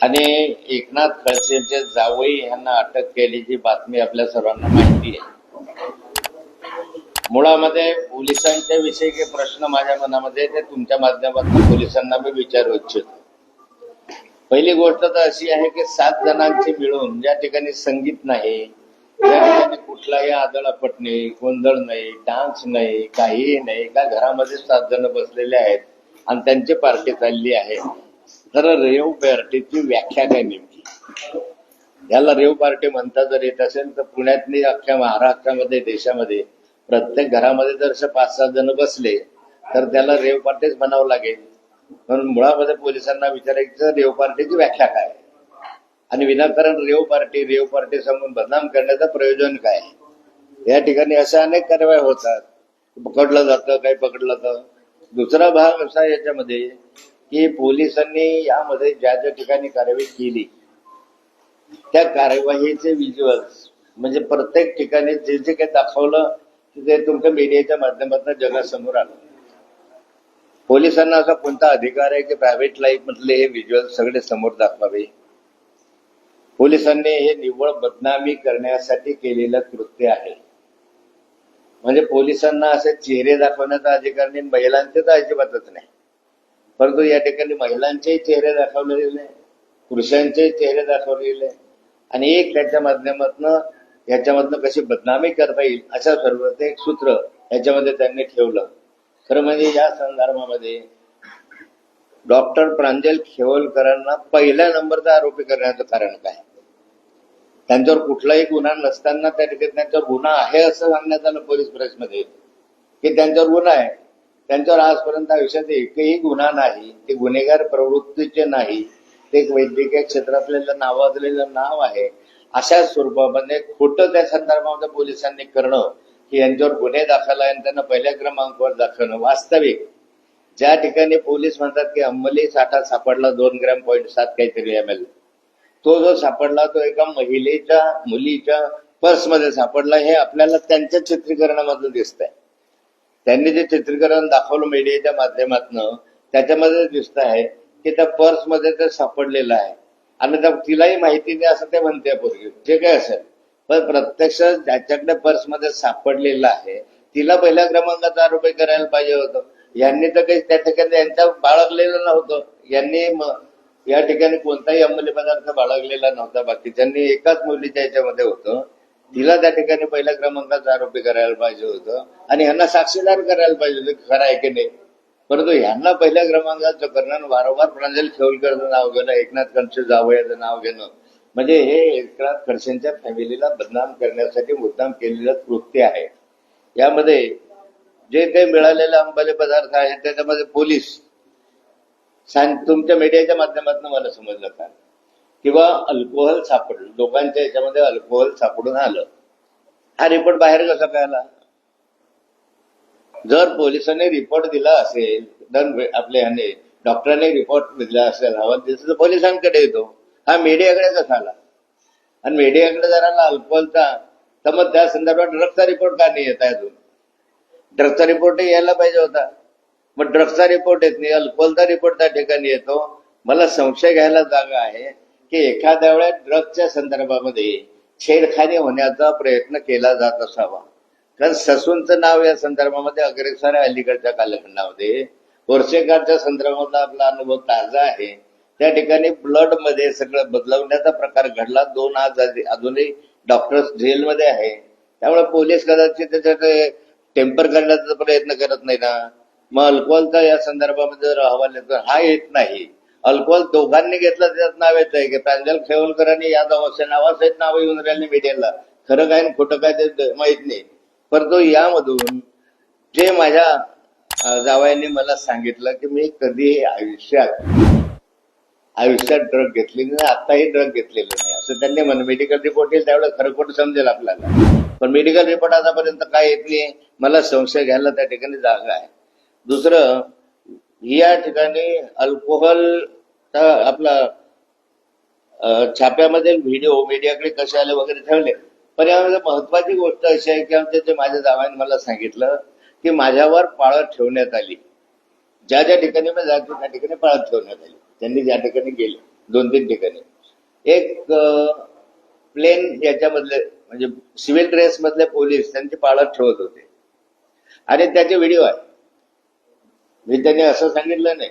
आणि एकनाथ खडसेंचे जावई यांना अटक केल्याची बातमी आपल्या सर्वांना माहिती आहे. मुळामध्ये पोलिसांच्या विषयी काही प्रश्न माझ्या मनामध्ये ते तुमच्या माध्यमातून पोलिसांना मी विचारू इच्छितो. पहिली गोष्ट तर अशी आहे की सात जणांची मिळून ज्या ठिकाणी संगीत नाही त्या ठिकाणी कुठलाही आदळापट नाही गोंधळ नाही डान्स नाही काहीही नाही का घरामध्ये सात जण बसलेले आहेत आणि त्यांची पार्टी चालली आहे. तर रेव पार्टीची व्याख्या काय नेमकी? याला रेव पार्टी म्हणता जर येत असेल तर पुण्यातली अख्ख्या महाराष्ट्रामध्ये देशामध्ये प्रत्येक घरामध्ये जर असे पाच सात जण बसले तर त्याला रेव पार्टीच म्हणावं लागेल. म्हणून मुळामध्ये पोलिसांना विचारायचं रेव पार्टीची व्याख्या काय? आणि विनाकारण रेव पार्टी रेव पार्टी सांगून बदनाम करण्याचं प्रयोजन काय? या ठिकाणी अशा अनेक कारवाया होतात. पकडलं जातं काही पकडलं जातं. दुसरा भाग असा याच्यामध्ये की पोलिसांनी यामध्ये ज्या ज्या ठिकाणी कारवाई केली त्या कार्यवाहीचे व्हिज्युअल्स म्हणजे प्रत्येक ठिकाणी जे जे काही दाखवलं ते तुमच्या मीडियाच्या माध्यमातून जगासमोर आलं. पोलिसांना असा कोणता अधिकार आहे की प्रायव्हेट लाईफ मधले हे व्हिज्युअल सगळे समोर दाखवावे? पोलिसांनी हे निव्वळ बदनामी करण्यासाठी केलेलं कृत्य आहे. म्हणजे पोलिसांना असे चेहरे दाखवण्याचा अधिकार नाही महिलांचे तर अजिबातच नाही. परंतु या ठिकाणी महिलांचेही चेहरे दाखवलेले पुरुषांचेही चेहरे दाखवलेले आणि एक त्याच्या माध्यमातनं याच्यामधनं कशी बदनामी करता येईल अशा सर्व ते एक सूत्र याच्यामध्ये त्यांनी ठेवलं. खरं म्हणजे या संदर्भामध्ये डॉक्टर प्रांजल खेवलकरांना पहिल्या नंबरचा आरोपी करण्याचं कारण काय? त्यांच्यावर कुठलाही गुन्हा नसताना त्या ठिकाणी त्यांच्यावर गुन्हा आहे असं सांगण्यात आलं पोलीस प्रेसमध्ये. की त्यांच्यावर गुन्हा आहे. त्यांच्यावर आजपर्यंत आयुष्यात एकही गुन्हा नाही ते गुन्हेगार प्रवृत्तीचे नाही ते एक वैद्यकीय क्षेत्रातलेलं नावाजलेलं नाव आहे अशा स्वरूपामध्ये खोटं त्या संदर्भामध्ये पोलिसांनी करणं की यांच्यावर गुन्हे दाखल आहे आणि त्यांना पहिल्या क्रमांकावर दाखवणं वास्तविक. ज्या ठिकाणी पोलीस म्हणतात की अंमली साठा सापडला दोन ग्रॅम पॉईंट सात काहीतरी एम एल तो जो सापडला तो एका महिलेच्या मुलीच्या पर्समध्ये सापडला हे आपल्याला त्यांच्या चित्रीकरणामधून दिसत आहे त्यांनी जे चित्रीकरण दाखवलं मीडियाच्या माध्यमातून त्याच्यामध्ये दिसत आहे की त्या पर्समध्ये ते सापडलेलं आहे. आणि त्या तिलाही माहिती नाही असं ते म्हणते पूर्वी जे काय असेल. पण प्रत्यक्ष ज्याच्याकडे पर्समध्ये सापडलेलं आहे तिला पहिल्या क्रमांकाचा आरोपी करायला पाहिजे होतं. यांनी तर काही त्या ठिकाणी यांच्या बाळगलेलं नव्हतं. यांनी या ठिकाणी कोणताही अंमली पदार्थ बाळगलेला नव्हता. बाकीच्यांनी एकाच मुलीच्या याच्यामध्ये होतं तिला त्या ठिकाणी पहिल्या क्रमांकाचा आरोपी करायला पाहिजे होतं. आणि ह्यांना साक्षीदार करायला पाहिजे होतं खरं आहे की नाही? परंतु ह्यांना पहिल्या क्रमांकाचं करणं वारंवार प्रांजल खेवलकरचं नाव घेणं एकनाथ खडसे जावयाचं नाव घेणं म्हणजे हे एकनाथ खडसेंच्या फॅमिलीला बदनाम करण्यासाठी मुद्दाम केलेलं कृत्य आहे. यामध्ये जे काही मिळालेले अंबाले पदार्थ आहेत त्याच्यामध्ये पोलीस सांग तुमच्या मीडियाच्या माध्यमातून मला समजलं का? किंवा अल्कोहोल सापडलं. लोकांच्या याच्यामध्ये अल्कोहोल सापडून आलं. हा रिपोर्ट बाहेर कसा काय आला जर पोलिसांनी रिपोर्ट दिला असेल तर आपल्या ह्याने डॉक्टरांनी रिपोर्ट दिला असेल हवा तर पोलिसांकडे येतो. हा मीडियाकडे कसा आला आणि मीडियाकडे जर आला अल्कोहोलचा तर मग त्या संदर्भात ड्रगचा रिपोर्ट का नाही येत आहे अजून? ड्रगचा रिपोर्ट यायला पाहिजे होता. मग ड्रगचा रिपोर्ट येत नाही अल्कोहोलचा रिपोर्ट त्या ठिकाणी येतो. मला संशय घ्यायला जागा आहे. की एखाद्या वेळेस ड्रगच्या संदर्भामध्ये छेडखानी होण्याचा प्रयत्न केला जात असावा. कारण ससूनचं नाव या संदर्भामध्ये अग्रेसर आहे अलीकडच्या कालखंडामध्ये. वर्षेकारच्या संदर्भातला आपला अनुभव ताजा आहे. त्या ठिकाणी ब्लडमध्ये सगळं बदलवण्याचा प्रकार घडला. दोन आज अजूनही डॉक्टर्स जेलमध्ये आहे. त्यामुळे पोलीस कदाचित त्याच्यात टेम्पर करण्याचा प्रयत्न करत नाही ना. मग अल्कोहोलचा या संदर्भामध्ये जर अहवाल येतो हा येत नाही. अल्कोहोल दोघांनी घेतलं त्याच्यात नाव येत आहे की प्रांजल खेवलकरांनी यादव असे नावासहित नाव येऊन राहिले मीडियाला. खरं काय खोटं काय ते माहीत नाही. परंतु यामधून जे माझ्या अं, जावयांनी मला सांगितलं की मी कधी आयुष्यात आयुष्यात ड्रग घेतली नाही आताही ड्रग घेतलेलं नाही. असं त्यांनी म्हण मेडिकल रिपोर्ट येईल त्यावेळेला खरं खोटं समजेल आपल्याला. पण मेडिकल रिपोर्ट आतापर्यंत काय येत नाही. मला संशय घ्यायला त्या ठिकाणी जागा आहे. दुसरं या ठिकाणी अल्कोहोल तर आपला छाप्यामध्ये व्हिडिओ मीडियाकडे कसे आले वगैरे ठेवले पण यामध्ये महत्वाची गोष्ट अशी आहे की आमच्या जे माझ्या जावांनी मला सांगितलं की माझ्यावर पाळत ठेवण्यात आली. ज्या ज्या ठिकाणी मी जातो त्या ठिकाणी पाळत ठेवण्यात आली. त्यांनी ज्या ठिकाणी गेले दोन तीन ठिकाणी. एक प्लेन याच्यामधले म्हणजे सिव्हिल ड्रेस मधले पोलीस त्यांची पाळत ठेवत होते. आणि त्याचे व्हिडिओ आहे. मी त्यांनी असं सांगितलं नाही.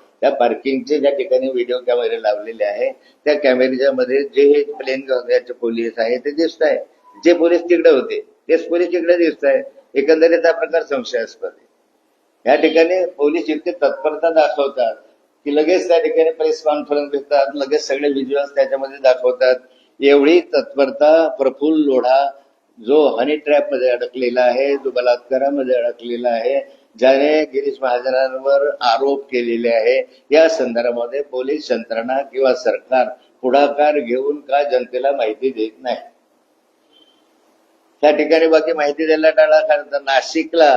त्या पार्किंगचे ज्या ठिकाणी व्हिडिओ कॅमेरे लावलेले आहे त्या कॅमेऱ्याच्या मध्ये जे हे प्लेन याचे पोलीस आहे ते दिसत आहे. जे पोलीस तिकडे होते तेच पोलीस तिकडे दिसत आहे. एकंदरीत हा प्रकार संशयास्पद आहे. या ठिकाणी पोलीस इतके तत्परता दाखवतात की लगेच त्या ठिकाणी प्रेस कॉन्फरन्स घेतात लगेच सगळे व्हिज्युअल्स त्याच्यामध्ये दाखवतात. एवढी तत्परता प्रफुल्ल लोढा जो हनी ट्रॅपमध्ये अडकलेला आहे जो बलात्कारामध्ये अडकलेला आहे ज्याने गिरीश महाजनांवर आरोप केलेले आहे या संदर्भामध्ये पोलीस यंत्रणा किंवा सरकार पुढाकार घेऊन का जनतेला माहिती देत नाही? त्या ठिकाणी बाकी माहिती द्यायला टाळा कारण तर नाशिकला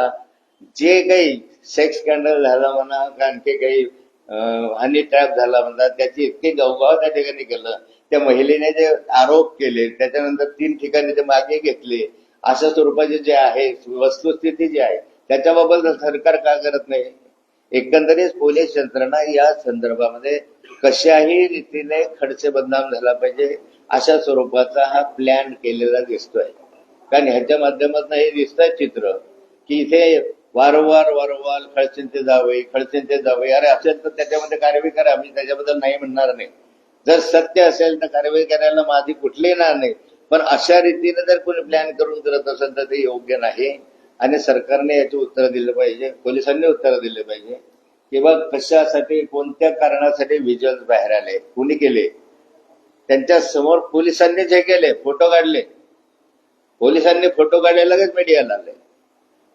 जे काही सेक्स स्कॅन्डल झाला म्हणा आणखी काही हनी ट्रॅप झाला म्हणा त्याची इतकी गवगाव त्या ठिकाणी केलं. त्या महिलेने जे आरोप केले त्याच्यानंतर तीन ठिकाणी ते मागे घेतले. अशा स्वरूपाचे जे आहे वस्तुस्थिती जी आहे त्याच्याबाबत सरकार का करत नाही? एकंदरीत पोलीस यंत्रणा या संदर्भामध्ये कशाही रीतीने खडसे बदनाम झाला पाहिजे अशा स्वरूपाचा हा प्लॅन केलेला दिसतोय. कारण ह्याच्या माध्यमातून हे दिसतंय चित्र की इथे वारंवार वारंवार खडसेंचे जावे खडसेंचे जावे अरे असेल तर त्याच्यामध्ये कार्यवाही करा मी त्याच्याबद्दल नाही म्हणणार नाही. जर सत्य असेल तर कारवाई करायला माझी कुठली येणार नाही. पण अशा रीतीने जर कोणी प्लॅन करून करत असेल तर ते योग्य नाही. आणि सरकारने याची उत्तर दिलं पाहिजे पोलिसांनी उत्तर दिले पाहिजे किंवा कशासाठी कोणत्या कारणासाठी व्हिज्युअल्स बाहेर आले कुणी केले? त्यांच्यासमोर पोलिसांनीच हे केले फोटो काढले. पोलिसांनी फोटो काढले लगेच मीडियाला आले.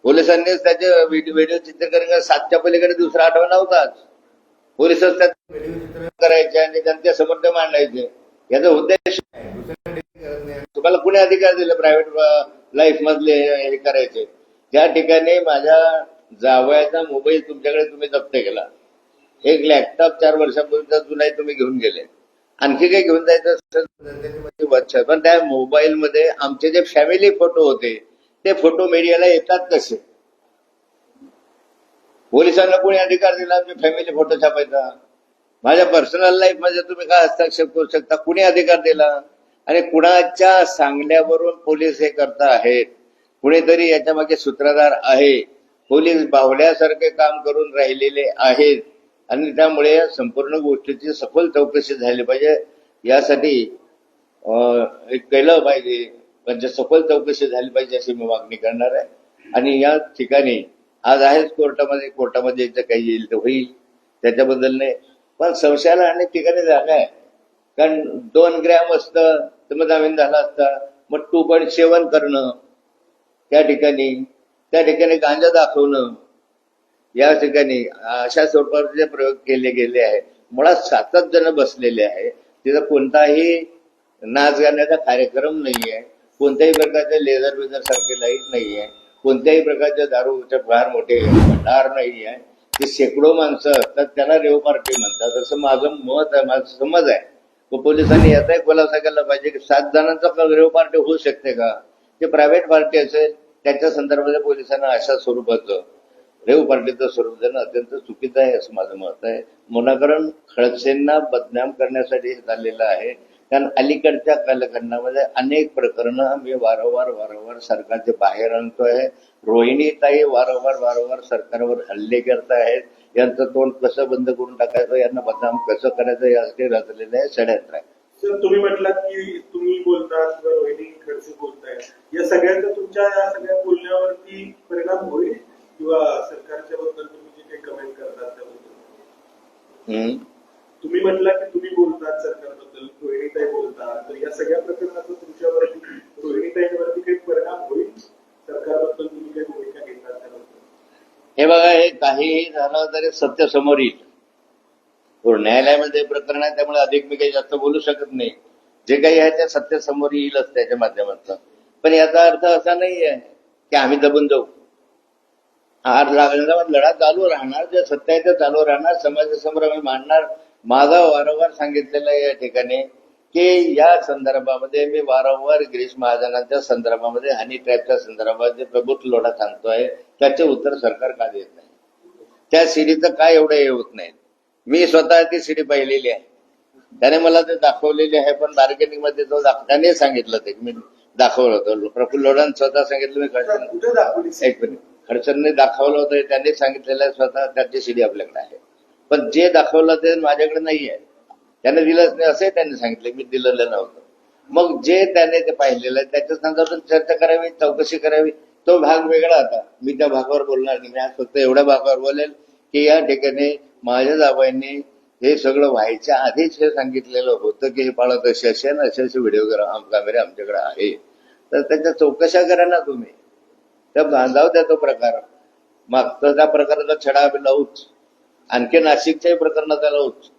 पोलिसांनीच त्याचे व्हिडिओ चित्रीकरण सातच्या पलीकडे दुसरा नव्हताच पोलिसच त्यात व्हिडिओ चित्रीकरण करायचे आणि त्यांच्यासमोर ते मांडायचे. याचा उद्देश. तुम्हाला कुणी अधिकार दिले? प्रायव्हेट लाईफ मधले हे करायचे. त्या ठिकाणी माझ्या जावयाचा मोबाईल तुमच्याकडे तुम्ही जप्त केला एक लॅपटॉप चार वर्षापूर्वीचा जुनाही तुम्ही घेऊन गेले. आणखी काही घेऊन जायचं असेल पण त्या मोबाईल मध्ये आमचे जे फॅमिली फोटो होते ते फोटो मीडियाला येतात कसे? पोलिसांना कोणी अधिकार दिला मी फॅमिली फोटो छापायचा? माझ्या पर्सनल लाईफमध्ये तुम्ही काय हस्तक्षेप करू शकता? कुणी अधिकार दिला? आणि कुणाच्या सांगण्यावरून पोलीस हे करता आहेत? कुणीतरी याच्या मागे सूत्रधार आहे. पोलीस बावड्यासारखे काम करून राहिलेले आहेत. आणि त्यामुळे या संपूर्ण गोष्टीची सखोल चौकशी झाली पाहिजे. यासाठी केलं पाहिजे. म्हणजे सखोल चौकशी झाली पाहिजे अशी मी मागणी करणार आहे. आणि या ठिकाणी आज आहेच कोर्टामध्ये कोर्टामध्ये याचं काही येईल तर होईल. त्याच्याबद्दल नाही. पण संशयाला अनेक ठिकाणी जागा आहे. कारण दोन ग्रॅम असतं तर मग जामीन झाला असता. मग टू पॉईंट सेवन करणं त्या ठिकाणी त्या ठिकाणी गांजा दाखवणं या ठिकाणी अशा स्वरूपाचे प्रयोग केले गेले आहे मुळात सातच जण बसलेले आहे तिथं कोणताही नाच गाण्याचा कार्यक्रम नाहीये. कोणत्याही प्रकारचे लेझर वेझर सारखे लाइट नाहीये. कोणत्याही प्रकारचे दारूचे फार मोठे भंडार आहे ते शेकडो माणसं असतात त्याला रेव पार्टी म्हणतात. असं माझं मत आहे माझं समज आहे. पोलिसांनी याचाही खुलासा केला पाहिजे की सात जणांचा रेव पार्टी होऊ शकते का? ते प्रायव्हेट पार्टी असेल त्याच्या संदर्भात पोलिसांना अशा स्वरूपाचं रेव पार्टीचं स्वरूप देणं अत्यंत चुकीचं आहे असं माझं मत आहे. मुनाकरण खडसेंना बदनाम करण्यासाठी हे चाललेलं आहे. कारण अलीकडच्या कालखंडामध्ये अनेक प्रकरणं मी वारंवार वारंवार सरकारचे बाहेर आणतोय. रोहिणीताई वारंवार वारंवार सरकारवर हल्ले करत आहेत यांचं तोंड कसं बंद करून टाकायचं? यांना बदनाम कसं करायचं? यासाठी रचलेलं आहे षडयंत्र आहे. सर तुम्ही म्हटलात की तुम्ही बोलता किंवा रोहिणी खडसे बोलताय. या सगळ्यांचा तुमच्या या सगळ्या बोलण्यावरती परिणाम होईल किंवा सरकारच्या बद्दल तुम्ही जे काही कमेंट करतात त्याबद्दल. तुम्ही म्हटला की तुम्ही बोलतात सरकारबद्दल रोहिणीताई बोलतात. तर या सगळ्या प्रकरणाचा तुमच्यावरती रोहिणीताईंवरती काही परिणाम होईल? सरकारबद्दल तुम्ही काही भूमिका घेतात त्याबद्दल? हे बघा हे काहीही झालं तरी सत्य समोर येईल. हो, न्यायालयामध्ये प्रकरण आहे त्यामुळे अधिक मी काही जास्त बोलू शकत नाही. जे काही आहे ते सत्तेसमोर येईलच त्याच्या माध्यमातून. पण याचा अर्थ असा नाही आहे की आम्ही दबून जाऊ. हा लागणार लढा चालू राहणार जे सत्य आहे ते चालू राहणार. समाजासमोर आम्ही मांडणार. माझा वारंवार सांगितलेलं या ठिकाणी की या संदर्भामध्ये मी वारंवार गिरीश महाजनांच्या संदर्भामध्ये हनी ट्रॅपच्या संदर्भात जे प्रबुद्ध लोढा सांगतोय त्याचे उत्तर सरकार का देत नाही? त्या सीडीचं काय एवढं हे होत नाही? मी स्वतः ती सीडी पाहिलेली आहे. त्याने मला ते दाखवलेली आहे पण बार्गेनिंगमध्ये तो त्याने सांगितलं ते. मी दाखवलं होतं. प्रफुल्ल लोढांनी स्वतः सांगितलं मी दाखवली एक मिनिट. खडसेंनी दाखवलं होतं त्यांनी सांगितलेलं आहे स्वतः त्याची सीडी आपल्याकडे आहे. पण जे दाखवलं ते माझ्याकडे नाही आहे. त्याने दिलंच नाही असंही त्यांनी सांगितलं. मी दिलेलं नव्हतं. मग जे त्याने ते पाहिलेलं आहे त्याच्या संदर्भात चर्चा करावी चौकशी करावी. तो भाग वेगळा होता. मी त्या भागावर बोलणार नाही. मी आज फक्त एवढ्या भागावर बोलेल. की या ठिकाणी माझ्या जाबाईंनी हे सगळं व्हायच्या आधीच हे सांगितलेलं होतं की हे पाळत असे असे आणि असे असे व्हिडिओ कॅमेरे आमच्याकडे आहे. तर त्याच्या चौकशा करा ना तुम्ही. त्या बांधाव त्या तो प्रकार. मागचा त्या प्रकाराचा छडा आम्ही लावूच. आणखी नाशिकच्याही प्रकरणाचा लावूच.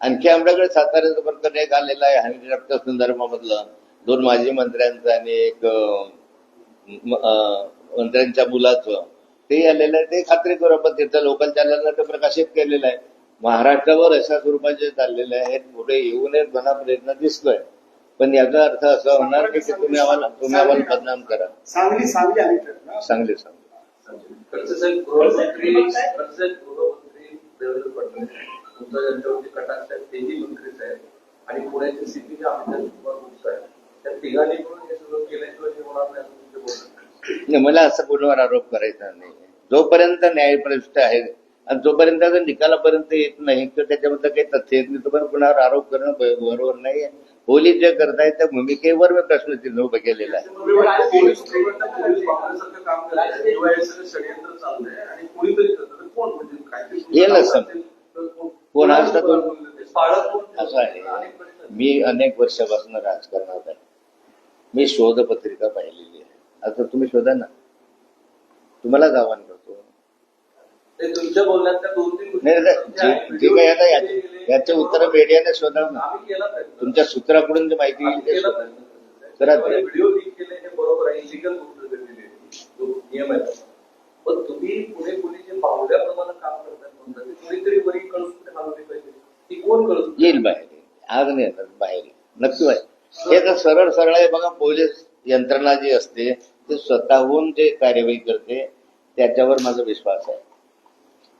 आणखी आमच्याकडे साताऱ्याचं प्रकरण एक आलेलं आहे हानी रक्त संदर्भामधलं. दोन माजी मंत्र्यांचं आणि एक मंत्र्यांच्या मुलाचं. ते आलेलं आहे ते खात्री करू आपण तिथं लोकल चॅनलला ते प्रकाशित केलेलं आहे. महाराष्ट्रावर अशा स्वरूपाचे चाललेले आहेत पुढे येऊ नयेत म्हणा प्रयत्न दिसतोय. पण याचा अर्थ असा होणार की तुम्ही आम्हाला तुम्ही आम्हाला बदनाम करा. सांगली सांगली. आणि ठरला चांगले सांग खर्चसाहेब गृहमंत्री देवेंद्र फडणवीस तुमचा ज्यांच्यावरती कटाक्ष आहे तेही मंत्रीच आहेत. आणि पुण्याचे सीपी जे अमिताभ कुमार गुप्ता आहेत. त्या तिघांनी पण हे सगळं केल्याशिवाय होणार नाही मला असं कोणावर आरोप करायचा नाही. जोपर्यंत न्यायप्रविष्ट आहे आणि जोपर्यंत निकालापर्यंत येत नाही तर त्याच्याबद्दल काही तथ्य येत नाही तोपर्यंत कुणावर आरोप करणं बरोबर नाही पोलीस जे करतायत त्या भूमिकेवर मी प्रश्नचिन्ह उभं केलेलं आहे. किंवा तर कोण म्हणजे काय ते येईल असं. कोण- आहे. मी अनेक वर्षापासून राजकारणात आहे. मी शोधपत्रिका पाहिलेली आहे. आता तुम्ही शोधा ना तुम्हालाच आव्हान करतो ते तुमच्या बोलण्यातल्या दोन तीन गोष्टी नाही नाही, जे काही आता याचे याचे उत्तर मीडियाने शोधावं ना आम्ही केला प्रयत्न. तुमच्या सूत्राकडून जे माहिती येईल ते केला शोधा. प्रयत्न. करा तुम्हाला ते. व्हिडिओ लीक केले हे बरोबर आहे इलिगल गोष्ट घडलेली आहे जो नियम आहे त्याचा. पण तुम्ही पुणे पोलीस जे पावल्याप्रमाणे काम करतात म्हणतात ते कोणीतरी वरी कळून कुठे हलवली पाहिजे ती कोण कळून येईल बाहेर. आज नाही येणार बाहेर. नक्की बाहेर हे तर सरळ सरळ आहे बघा पोलीस यंत्रणा जी असते ते स्वतःहून जे कार्यवाही करते त्याच्यावर माझा विश्वास आहे.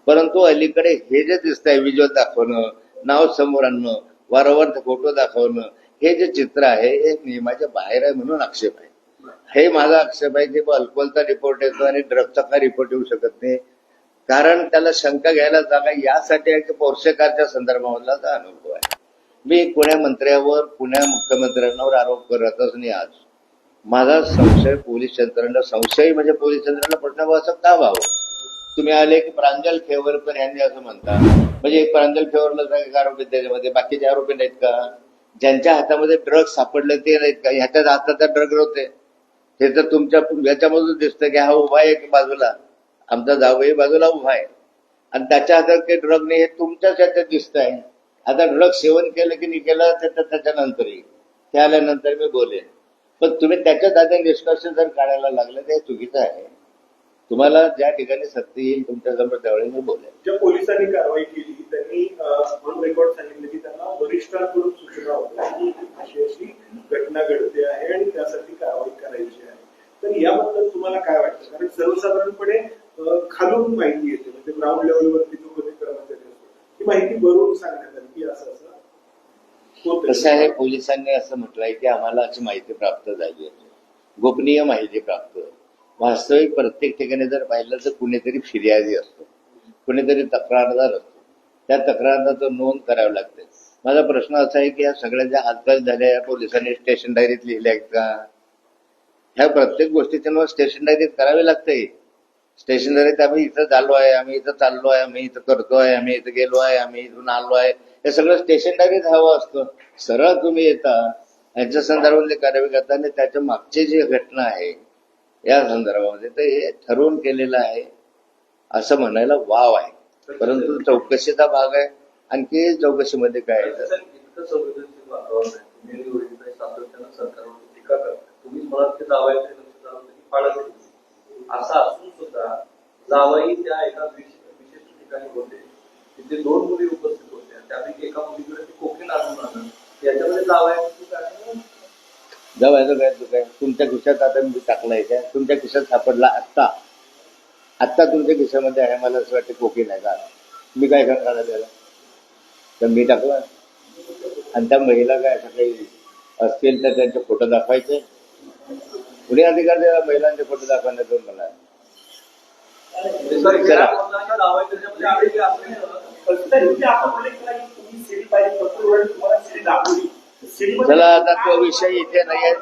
परंतु अलीकडे हे जे दिसतंय व्हिज्युअल दाखवणं नाव समोर आणणं वारंवार फोटो दाखवणं हे जे चित्र आहे हे नियमाच्या बाहेर आहे म्हणून आक्षेप आहे. हे माझा आक्षेप आहे की अल्कोहोलचा रिपोर्ट येतो आणि ड्रगचा का रिपोर्ट येऊ शकत नाही. कारण त्याला शंका घ्यायला जागा यासाठी आहे की पोर्सेकारच्या संदर्भामधला अनुभव आहे. मी पुण्या मंत्र्यावर पुण्या मुख्यमंत्र्यांवर आरोप करतच नाही आज. माझा संशय पोलीस यंत्रणा संशय म्हणजे पोलीस यंत्रणा प्रश्न असं का व्हावं तुम्ही आले की प्रांजल खेवरकर यांनी असं म्हणता. म्हणजे एक प्रांजल खेवरला एक आरोपी त्याच्यामध्ये. बाकीचे आरोपी नाहीत का? ज्यांच्या हातामध्ये ड्रग सापडले ते नाहीत का? ह्याच्या हातात ड्रग होते. हे तर तुमच्या याच्यामधून दिसतं की हा उभा आहे की बाजूला. आमचा जावई बाजूला उभा आहे. आणि त्याच्या हातात काही ड्रग नाही हे तुमच्याच ह्याच्यात दिसत आहे आता ड्रग सेवन केलं की नाही केलं ते तर त्याच्यानंतर ते आल्यानंतर मी बोलेन. पण तुम्ही त्याच्यात आता निष्कर्ष जर काढायला लागले ते चुकीचं आहे. तुम्हाला ज्या ठिकाणी सत्य येईल तुमच्यासमोर त्यावेळी मी बोलेल ज्या पोलिसांनी कारवाई केली त्यांनी ऑन रेकॉर्ड सांगितलं की त्यांना वरिष्ठांकडून सूचना होत्या की अशी अशी घटना घडते आहे आणि त्यासाठी कारवाई करायची आहे तर याबद्दल तुम्हाला काय वाटतं कारण सर्वसाधारणपणे अं, खालून माहिती येते म्हणजे ग्राउंड लेवलवरती जो कधी कर्मचारी असतो ती माहिती वरून सांगण्यात आली की असं असं होतं. कसं आहे पोलिसांनी असं म्हटलंय की आम्हाला अशी माहिती प्राप्त झाली आहे. गोपनीय माहिती प्राप्त वास्तविक प्रत्येक ठिकाणी जर पाहिलं तर कुणीतरी फिर्यादी असतो. कुणीतरी तक्रारदार असतो. त्या तक्रारदार नोंद करावी लागते. माझा प्रश्न असा आहे की या सगळ्या ज्या आजकाल झाल्या या पोलिसांनी स्टेशन डायरीत लिहिल्या आहेत का? ह्या प्रत्येक गोष्टीचे नोंद स्टेशन डायरीत करावी लागते. स्टेशन डायरीत आम्ही इथं झालो आहे आम्ही इथं चाललो आहे आम्ही इथं करतो आहे आम्ही इथं गेलो आहे आम्ही इथून आलो आहे. हे सगळं स्टेशन हवं असतं. सरळ तुम्ही येता यांच्या संदर्भातले कार्यवाही करता आणि त्याच्या मागची जी घटना आहे या संदर्भामध्ये तर हे ठरवून केलेलं आहे असं म्हणायला वाव आहे. परंतु चौकशीचा भाग आहे. आणखी चौकशीमध्ये काय आहे? असं असून सुद्धा जावई त्या एका विशिष्ट ठिकाणी होते. तिथे दोन मुली उपस्थित त्यापैकी एका मुलीकडे याच्यामध्ये आहे? जवळ काय आहे तुमच्या खिशात आता मी टाकलाय का तुमच्या खिशात सापडला आत्ता. आत्ता तुमच्या खिशामध्ये आहे मला असं वाटतं कोकी नाही का? मी काय करणार आहे त्याला? तर मी टाकला. आणि त्या महिला काय असं काही असतील तर त्यांचे फोटो दाखवायचे. कुणी अधिकार द्यावा महिलांचे फोटो दाखवण्यातून मला चला. आता तो विषय इथे नाही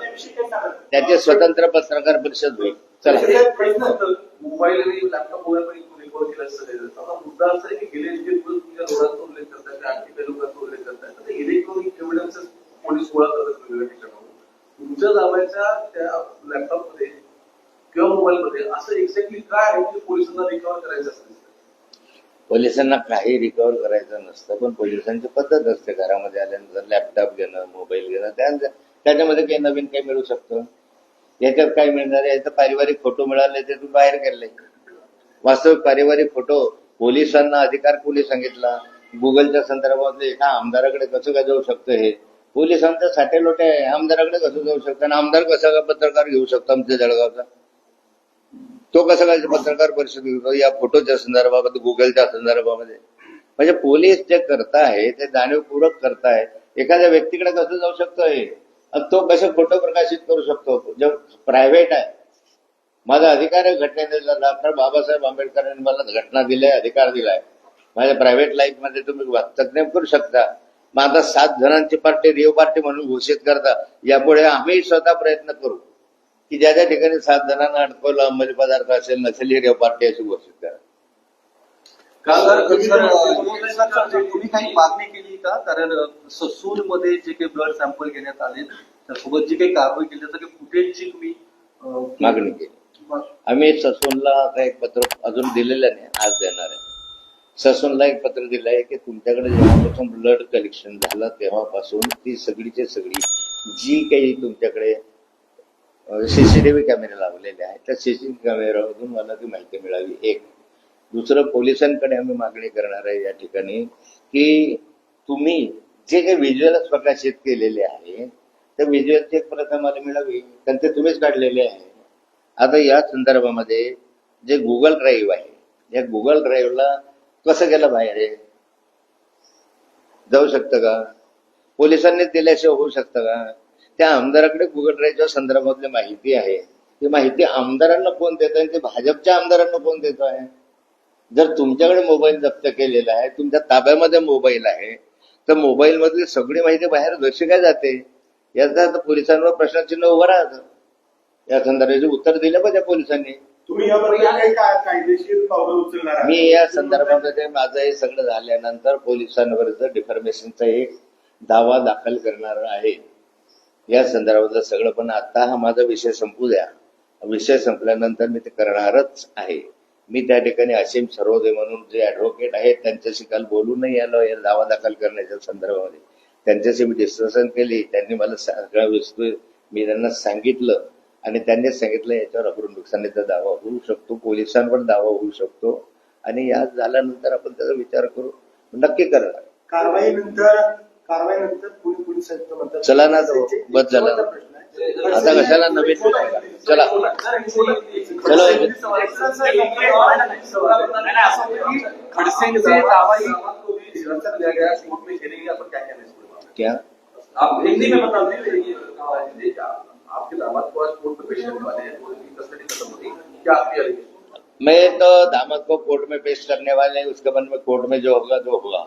त्याचे स्वतंत्र पत्रकार परिषद होईल. चला. मोबाईल लॅपटॉप मुद्दा असा आहे की गेले जे तुमच्या उल्लेख करतात त्या लोकांचा उल्लेख करतात. इलेक्ट्रॉनिक एव्हिडन्स पोलीस गोळा करतात वेगवेगळ्या तुमच्या दाव्याच्या त्या लॅपटॉपमध्ये किंवा मोबाईल मध्ये असं एक्झॅक्टली काय आहे की पोलिसांना रिकव्हर करायचं असतं? पोलिसांना काही रिकव्हर करायचं नसतं पण पोलिसांची पद्धत असते. घरामध्ये आल्यानंतर लॅपटॉप घेणं मोबाईल घेणं त्या- त्याच्यामध्ये काही नवीन काही मिळू शकतं. याच्यात काय मिळणार याचं पारिवारिक फोटो मिळाले ते तू बाहेर गेले. वास्तविक पारिवारिक फोटो पोलिसांना अधिकार कोणी सांगितला? गुगलच्या संदर्भामध्ये एका आमदाराकडे कसं काय जाऊ शकतं हे? पोलिसांचं साठे लोटे आहे. आमदाराकडे कसं जाऊ शकतं? आणि आमदार कसा पत्रकार घेऊ शकतो आमच्या जळगावचा? तो कसा काय पत्रकार परिषद घेतो या फोटोच्या संदर्भामध्ये गुगलच्या संदर्भामध्ये. म्हणजे पोलीस जे करताय ते जाणीवपूर्वक करताय एखाद्या व्यक्तीकडे कसं जाऊ शकतो आणि तो कसे फोटो प्रकाशित करू शकतो? जे प्रायव्हेट आहे. माझा अधिकार आहे घटनेने डॉक्टर बाबासाहेब आंबेडकरांनी मला घटना दिलाय अधिकार दिलाय माझ्या प्रायव्हेट लाईफमध्ये तुम्ही तज्ञ करू शकता. मग आता सात जणांची पार्टी रिओ पार्टी म्हणून घोषित करता. यापुढे आम्ही स्वतः प्रयत्न करू. की ज्या ज्या ठिकाणी सात जणांना अडकवलं अंमली पदार्थ असेल नसेल ही रेव पार्टी अशी घोषित करा. सर, तुम्ही काही मागणी केली का? कारण ससून मध्ये जे काही ब्लड सॅम्पल घेण्यात आले त्यासोबत जी काही कारवाई केली त्याचं फुटेजची तुम्ही केली. मागणी केली. आम्ही ससूनला आता एक पत्र अजून दिलेलं नाही आज देणार आहे. ससूनला एक पत्र दिलं आहे की तुमच्याकडे जेव्हापासून ब्लड कलेक्शन झालं तेव्हापासून ती सगळीची सगळी जी काही तुमच्याकडे सीसीटीव्ही कॅमेरे लावलेले आहेत. त्या सीसीटीव्ही कॅमेऱ्यामधून मला ती माहिती मिळावी. एक दुसरं पोलिसांकडे आम्ही मागणी करणार आहे या ठिकाणी की तुम्ही जे काही व्हिज्युअल्स प्रकाशित केलेले आहे त्या व्हिज्युअलची एक प्रथा मला मिळावी. कारण ते तुम्हीच काढलेले आहे. आता या संदर्भामध्ये जे गुगल ड्राईव्ह आहे या गुगल ड्राईव्हला कसं गेलं बाहेर? आहे जाऊ शकतं का? पोलिसांनी दिल्याशिवाय होऊ शकतं का? त्या आमदाराकडे गुगल ड्राईव्हच्या संदर्भातली माहिती आहे. ती माहिती आमदारांना कोण देत आहे ते भाजपच्या आमदारांना कोण देत आहे? जर तुमच्याकडे मोबाईल जप्त केलेला आहे तुमच्या ताब्यामध्ये मोबाईल आहे तर मोबाईल मधली सगळी माहिती बाहेर कशी काय जाते? याचा पोलिसांवर प्रश्नचिन्ह उभं राहतं. या संदर्भाचे उत्तर दिलं पाहिजे पोलिसांनी? मी या संदर्भामध्ये माझं हे सगळं झाल्यानंतर पोलिसांवरच डिफॉर्मेशनचा एक दावा दाखल करणार आहे. या संदर्भातलं सगळं पण आता हा माझा विषय संपू द्या. विषय संपल्यानंतर मी ते करणारच आहे. मी त्या ठिकाणी असीम सरोदे म्हणून जे ऍडव्होकेट आहेत त्यांच्याशी काल बोलूनही आलो या दावा दाखल करण्याच्या संदर्भामध्ये. त्यांच्याशी मी डिस्कशन केली त्यांनी मला सगळं विस्तृत मी त्यांना सांगितलं आणि त्यांनी सांगितलं याच्यावर अक्रूर नुकसानीचा दावा होऊ शकतो पोलिसांवर दावा होऊ शकतो आणि या झाल्यानंतर आपण त्याचा विचार करू. नक्की करणार कारवाईनंतर कारवाईनंतर पोलीस पोलीस आयुक्त म्हणतात चला ना तो, बस झाला. आता कशाला नवीन चला चलो. खडसेंचे दावा ही निरंतर दिया गया कोर्ट में चलेगी अपन क्या कहना है इसके बारे में? क्या? आप हिंदी में बता दीजिए आपके दामाद को आज कोर्ट में पेश करने वाले हैं कस्टडी खत्म होगी क्या? आपकी allegation? मैं तो दामाद को कोर्ट में पेश करने वाले हैं उसके बाद में कोर्ट में जो होगा जो होगा।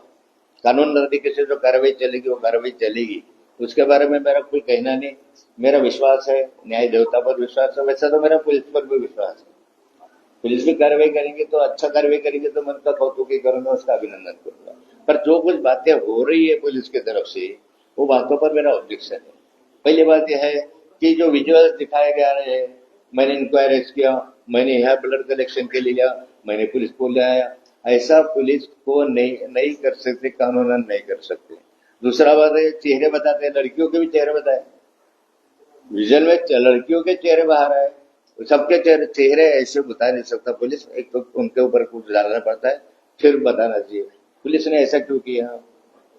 कानून तरीके से जो कार्रवाई चलेगी, वो कार्रवाई चलेगी। उसके बारे में मेरा कोई कहना नहीं। मेरा विश्वास है, न्याय देवता पर विश्वास है। वैसे तो मेरा पुलिस पर भी विश्वास है। पुलिस भी कार्रवाई करेंगे तो अच्छा कार्रवाई करेंगे तो मैं उनका करूँगा, उसका अभिनंदन करूँगा। पर जो कुछ बातें हो रही है पुलिस की तरफ़ से, वो बातों पर मेरा ऑब्जेक्शन है। पहली बात यह है कि जो विजुअल्स दिखाए रहे हैं, मैंने इंक्वायरीज किया, मैंने यहाँ ब्लड कलेक्शन के लिए लिया, मैंने पुलिस को ले आया। ऐसा पुलिस को नहीं नहीं कर सकते, कानून नहीं कर सकते। दूसरा बात है, चेहरे बताते हैं, लड़कियों के भी चेहरे बताए। विजन में लड़कियों के चेहरे बाहर आए। सबके चेहरे चेहरे ऐसे बता नहीं सकता। पुलिस एक तो उनके ऊपर कुछ डालना पड़ता है, फिर बताना चाहिए। पुलिस ने ऐसा क्यों किया?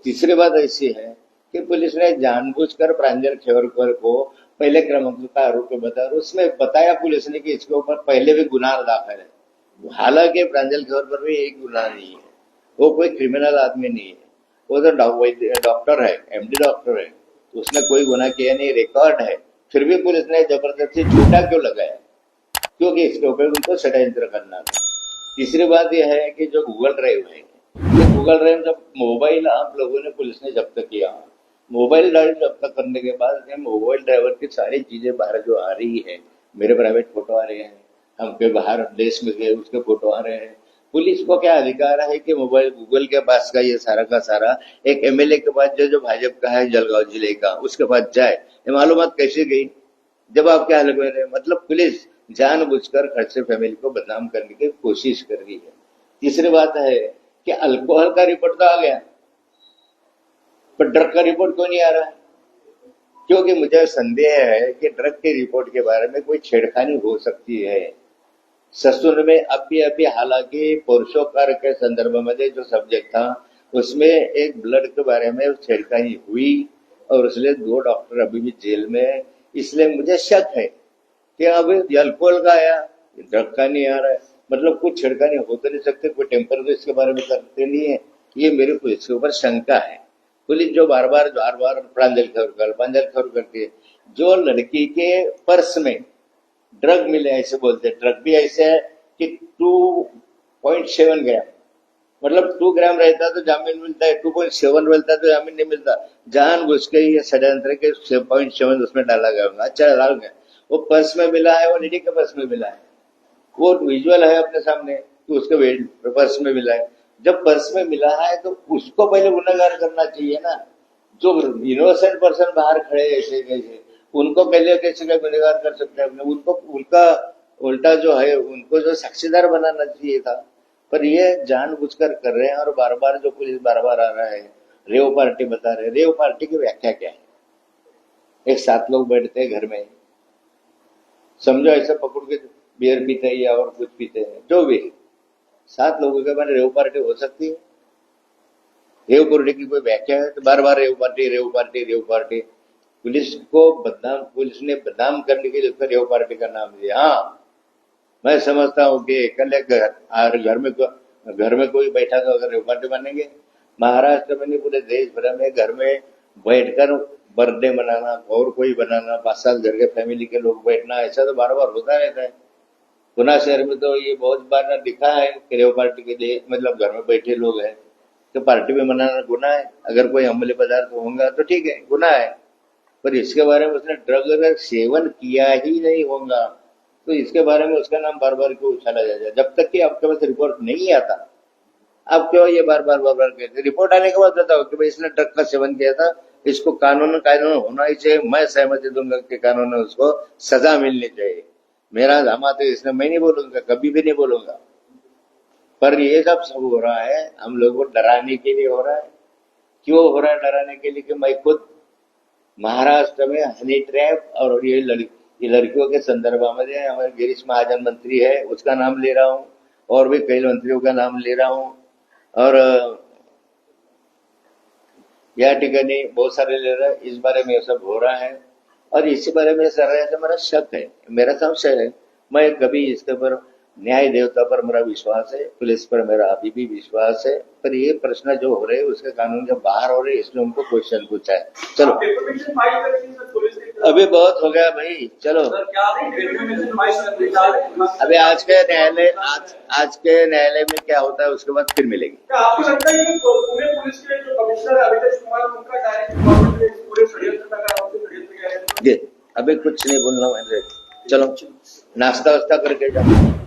तीसरी बात ऐसी है कि पुलिस ने जानबूझकर प्रांजल खेवरकर को पहले क्रमांक का आरोप बताया और उसमें बताया पुलिस ने कि इसके ऊपर पहले भी गुनाह दाखिल है। हालाँकि प्रांजल खेवरकर भी एक गुनाह नहीं है। वो कोई क्रिमिनल आदमी नहीं है। वो तो डॉक्टर है एमडी डॉक्टर है। उसने कोई गुना किया नहीं रिकॉर्ड है। फिर भी पुलिस ने ज़बरदस्ती झूठा क्यों लगाया? क्योंकि इसके ऊपर उनको षड्यंत्र करना था। तीसरी बात यह है कि जो गूगल ड्राइव है, ये गूगल ड्राइव जब मोबाइल आप लोगों ने पुलिस ने जब्त किया मोबाइल ड्राइव जब्त करने के बाद मोबाइल ड्राइवर की सारी चीज़ें बाहर जो आ रही है, मेरे प्राइवेट फ़ोटो आ रहे हैं हमके बाहर देश में गए, उसके फ़ोटो आ रहे हैं। पुलिस को क्या अधिकार है कि मोबाइल, गूगल के पास का ये सारा का सारा, एक एमएलए के पास जो जो भाजपा का है, जलगांव ज़िले का, उसके पास जाए। ये मालूमात कैसे गई? जब आप क्या लगे रहे मतलब पुलिस जानबूझकर खड़से फैमिली को बदनाम करने की कोशिश कर रही है। तीसरी बात है कि अल्कोहल का रिपोर्ट तो आ गया। पर ड्रग का रिपोर्ट क्यों नहीं आ रहा? है क्योंकि मुझे संदेह है कि ड्रग के रिपोर्ट के बारे में कोई छेड़खानी हो सकती है। ससुर में अभी अभी हालाँकि पुरुषोत्तर के संदर्भ में जो सब्जेक्ट था, उसमें एक ब्लड के बारे में छेड़खानी हुई और इसलिए दो डॉक्टर अभी भी जेल में है। इसलिए मुझे शक है कि अब अल्कोहल का आया ड्रग का नहीं आ रहा है। मतलब कुछ छिड़कानी हो तो नहीं सकते, कोई टेम्पर तो इसके बारे में करते नहीं है। ये मेरे को इसके ऊपर शंका है। पुलिस जो बार बार बार बार प्रांजल खबर कर, प्रांजल खबर करती है, जो लड़की के पर्स में ड्रग मिले, ऐसे बोलते हैं। ड्रग भी ऐसे है कि टू पॉइंट सेवन ग्राम मतलब टू ग्राम रहता तो जामीन मिलता है टू पॉइंट सेवन मिलता तो जामीन नहीं मिलता। जान घुस के ये षड्यंत्र के पॉइंट सेवन उसमें डाला गया होगा। अच्छा डाल गया वो पर्स में मिला है, वो लेडी के पर्स में मिला है। वो विजुअल है अपने सामने तो उसके पर्स में मिला है। जब पर्स में मिला है तो उसको पहले गुनागार करना चाहिए ना। जो इनोसेंट पर्सन बाहर खड़े ऐसे कैसे उनको पहले कैसे क्या गुनहगार कर सकते हैं उनको, उनका उल्टा जो है, उनको जो साक्षीदार बनाना चाहिए था। पर ये जानबूझकर कर रहे हैं और बार बार जो पुलिस बार बार आ रहा है, रेव पार्टी बता रहे रेव पार्टी की व्याख्या क्या है? एक सात लोग बैठते हैं घर में। समझो ऐसे पकड़ के बियर पीते हैं या और कुछ पीते हैं, जो भी। है। सात लोगों के बाद रेव पार्टी हो सकती है। रेव पार्टी की कोई व्याख्या है? तो बार बार rave party rave party rave party. Police को बदनाम, पुलिस ने बदनाम करने के लिए उसको रेव पार्टी का नाम दिया हाँ मैं समझता हूँ कि कल घर घर में घर में कोई बैठा था अगर रेव पार्टी मानेंगे महाराष्ट्र में नहीं, पूरे देश भर में घर में बैठकर बर्थडे मनाना, और कोई बनाना, पाँच साल घर के फैमिली के लोग बैठना, ऐसा तो बार बार होता रहता है। पुना शहर में तो ये बहुत बार दिखा है रेव पार्टी के लिए मतलब घर में बैठे लोग हैं। तो पार्टी में मनाना गुना है। अगर कोई अमले पदार्थ होगा तो ठीक है गुना है। पर इसके बारे में उसने ड्रग अगर सेवन किया ही नहीं होगा तो इसके बारे में उसका नाम बार बार क्यों उछाला जाएगा जब तक कि आपके पास रिपोर्ट नहीं आता, आप क्यों ये बार बार बार बार कहते रिपोर्ट आने के बाद बताओ कि भाई इसने ड्रग का सेवन किया था, इसको कानून कानून होना ही चाहिए। मैं सहमति दूँगा कि कानून में उसको सजा मिलनी चाहिए। मेरा दामाद तो इसने मैं नहीं बोलूँगा, कभी भी नहीं बोलूँगा। पर ये सब सब हो रहा है, हम लोगों को डराने के लिए हो रहा है। क्यों हो रहा है डराने के लिए कि मैं खुद महाराष्ट्र में हनी ट्रैप और ये लड़की लड़कियों के संदर्भ में हमारे गिरीश महाजन मंत्री है उसका नाम ले रहा हूँ और भी कई मंत्रियों का नाम ले रहा हूँ। और अ, या ठिकाणी बहुत सारे ले रहा इस बारे में सब हो रहा है। और इसी बारे में सर मेरा शक है मेरा संशय है मैं कभी इसके ऊपर न्याय देवता पर मेरा विश्वास है पुलिस पर मेरा अभी भी विश्वास है पर ये प्रश्न जो हो रहे हैं उसके कानून के बाहर हो रहे हैं इसलिए उनको क्वेश्चन पूछा है। चलो। डेफोमेशन फाइल करेंगे सर पुलिस के खिलाफ? अभी बहुत हो गया भाई चलो। सर क्या आप डेफोमेशन फाइल करने जा रहे हैं? अभी आज के न्यायालय आज आज के न्यायालय में क्या होता है उसके बाद फिर मिलेंगे। क्या आपको लगता है कि पुणे पुलिस के जो कमिश्नर है अभितेश कुमार उनका डायरेक्ट इन्वॉल्वमेंट है इस पूरे षड्यंत्र का नाम से षड्यंत्र किया है? ये अभी कुछ नहीं बोलना मैंने चलो नाश्ता वास्ता करके जाओ।